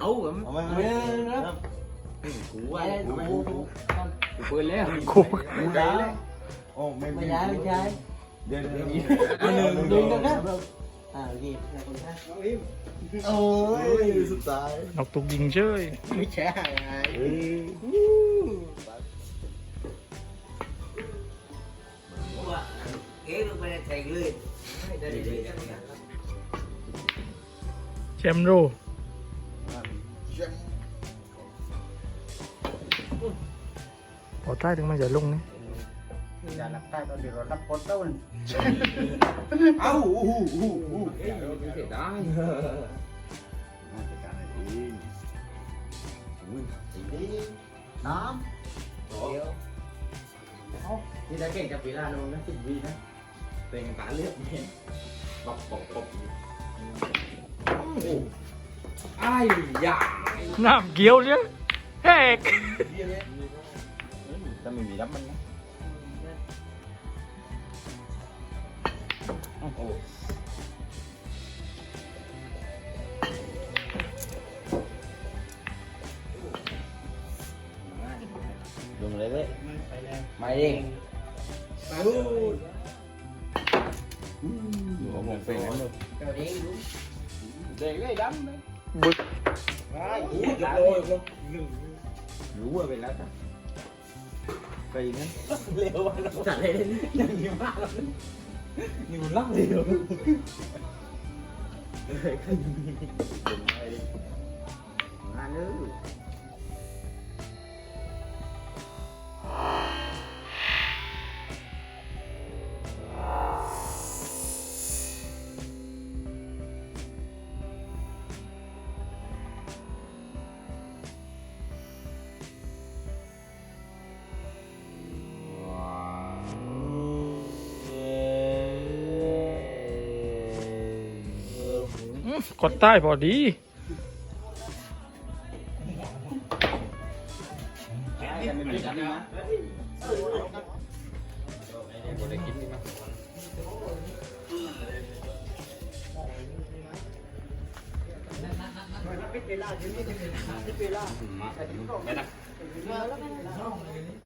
เอาผม เอามา เออนะ กูว่า ไอ้ กู กู กูกูเปิดแล้ว กู ไม่ได้โอ้ไม่ ไม่ใช่ไม่ใช่ เดี๋ยวเดี๋ยว หนึ่งหนึ่งนะครับอ่าโอเคขอบคุณครับ โอ้ยสุดท้าย นกตุกยิงเฉย ไม่ใช่ไง เฮ้ย ว่าเอ๊ะลงไปในแทงเลยได้เลย แชมป์โรพ อใต้ถึงมันจะลงนี่อย่าหลับใต้ตอนเดี๋ยวเรารับคนต้นเอ้าอู้หูอู้หูเอ๊ะเสียดายมาจัดการให้ดีอุ้ยสีน้เดี๋ยวนี่ได้เก่งกับเวลาลงนะสิบวินะเป็นตาเลือดเนี่ยปอกปอกปอกโอ้ไอ้ยาน้ำเกี๊ยวเนี่ยแหก Sao mình bị đấm anh đó Ồ. Lấy đấy. Mày đi. Mày đi Có một phê nắm luôn Trời đen luôn Đen cái đấm đấy Bực Rồi, dục lôi luôn Lũ ở về lá ta นเลยเดี๋ยวนี้รู้เด็กเลยดำเลยบึกโอ้ยโลยรู้ว่าเป็นแล้วจ้ะไปนั้นจัดเลยยังมีมากนี่มันรักเลยเหรอ啊งานเลย กดใต้พอดีไม่ได้